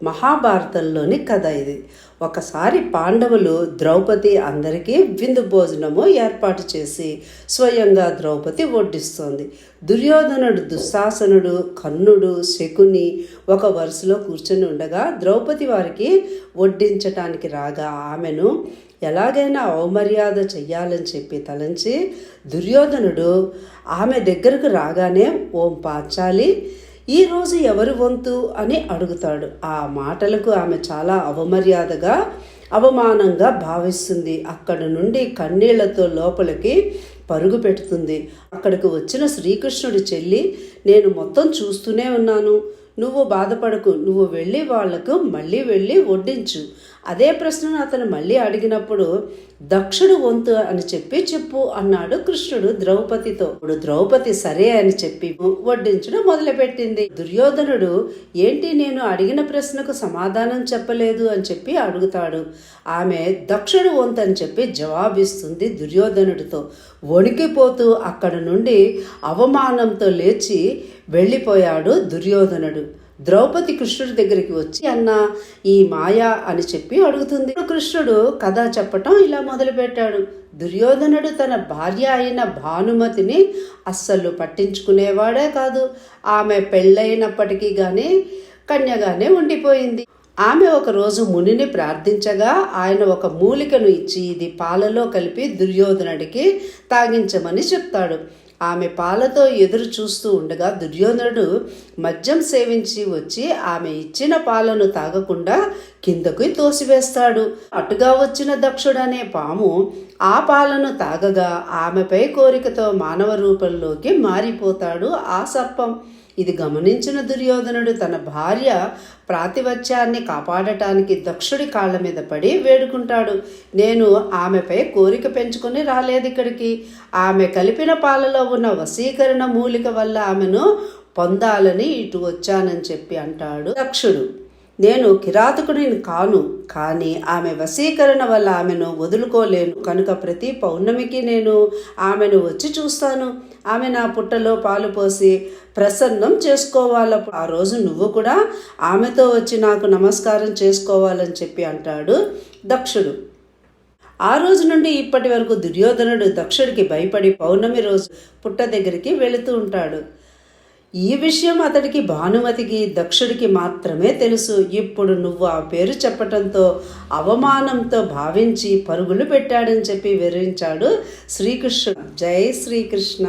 మహాభారతంలోని కథ ఇది. ఒకసారి పాండవులు ద్రౌపది అందరికీ విందు భోజనము ఏర్పాటు చేసి స్వయంగా ద్రౌపది వడ్డిస్తోంది. దుర్యోధనుడు దుశ్శాసనుడు కర్ణుడు శకుని ఒక వరుసలో కూర్చొని ఉండగా ద్రౌపది వారికి వడ్డించటానికి రాగా ఆమెను ఎలాగైనా అవమర్యాద చెయ్యాలని చెప్పి తలంచి దుర్యోధనుడు ఆమె దగ్గరకు రాగానే ఓం పాచాలి ఈరోజు ఎవరి వంతు అని అడుగుతాడు. ఆ మాటలకు ఆమె చాలా అవమర్యాదగా అవమానంగా భావిస్తుంది. అక్కడ నుండి కన్నీళ్ళతో లోపలికి పరుగు పెడుతుంది. అక్కడికి వచ్చిన శ్రీకృష్ణుడి చెల్లి నేను మొత్తం చూస్తూనే ఉన్నాను. నువ్వు బాధపడకు నువ్వు వెళ్ళి వాళ్ళకు మళ్ళీ వెళ్ళి వడ్డించు. అదే ప్రశ్నను అతను మళ్ళీ అడిగినప్పుడు దక్షుడు వంతు అని చెప్పి చెప్పు అన్నాడు కృష్ణుడు ద్రౌపదితో. ఇప్పుడు ద్రౌపది సరే అని చెప్పి వడ్డించడం మొదలుపెట్టింది. దుర్యోధనుడు ఏంటి నేను అడిగిన ప్రశ్నకు సమాధానం చెప్పలేదు అని చెప్పి అడుగుతాడు. ఆమె దక్షుడు వంతు అని చెప్పి జవాబిస్తుంది దుర్యోధనుడితో. వణికిపోతూ అక్కడ నుండి అవమానంతో లేచి వెళ్ళిపోయాడు దుర్యోధనుడు. ద్రౌపది కృష్ణుడి దగ్గరికి వచ్చి అన్న ఈ మాయా అని చెప్పి అడుగుతుంది. కృష్ణుడు కథ చెప్పటం ఇలా మొదలుపెట్టాడు. దుర్యోధనుడు తన భార్య అయిన భానుమతిని అస్సలు పట్టించుకునేవాడే కాదు. ఆమె పెళ్ళైనప్పటికీ కానీ కన్యగానే ఉండిపోయింది. ఆమె ఒకరోజు మునిని ప్రార్థించగా ఆయన ఒక మూలికను ఇచ్చి ఇది పాలలో కలిపి దుర్యోధనుడికి తాగించమని చెప్తాడు. ఆమె పాలతో ఎదురు చూస్తూ ఉండగా దుర్యోధనుడు మద్యం సేవించి వచ్చి ఆమె ఇచ్చిన పాలను తాగకుండా కిందకు తోసివేస్తాడు. అటుగా వచ్చిన దక్షుడనే పాము ఆ పాలను తాగగా ఆమెపై కోరికతో మానవ రూపంలోకి మారిపోతాడు ఆ సర్పం. ఇది గమనించిన దుర్యోధనుడు తన భార్య ప్రాతివత్యాన్ని కాపాడటానికి దక్షుడి కాళ్ళ మీద పడి వేడుకుంటాడు. నేను ఆమెపై కోరిక పెంచుకొని రాలేదు ఇక్కడికి ఆమె కలిపిన పాలలో ఉన్న వశీకరణ మూలిక వల్ల ఆమెను పొందాలని ఇటు వచ్చానని చెప్పి అంటాడు దక్షుడు. నేను కిరాతకుడిని కాను కానీ ఆమె వశీకరణ వల్ల ఆమెను వదులుకోలేను. కనుక ప్రతి పౌర్ణమికి నేను ఆమెను వచ్చి చూస్తాను. ఆమె నా పుట్టలో పాలు పోసి ప్రసన్నం చేసుకోవాల. ఆ రోజు నువ్వు కూడా ఆమెతో వచ్చి నాకు నమస్కారం చేసుకోవాలని చెప్పి అంటాడు దక్షుడు. ఆ రోజు నుండి ఇప్పటి వరకు దుర్యోధనుడు దక్షుడికి భయపడి పౌర్ణమి రోజు పుట్ట దగ్గరికి వెళుతూ ఉంటాడు. ఈ విషయం అతడికి భానుమతికి దక్షుడికి మాత్రమే తెలుసు. ఇప్పుడు నువ్వు ఆ పేరు చెప్పటంతో అవమానంతో భావించి పరుగులు పెట్టాడని చెప్పి వివరించాడు శ్రీకృష్ణుడు జై శ్రీకృష్ణ.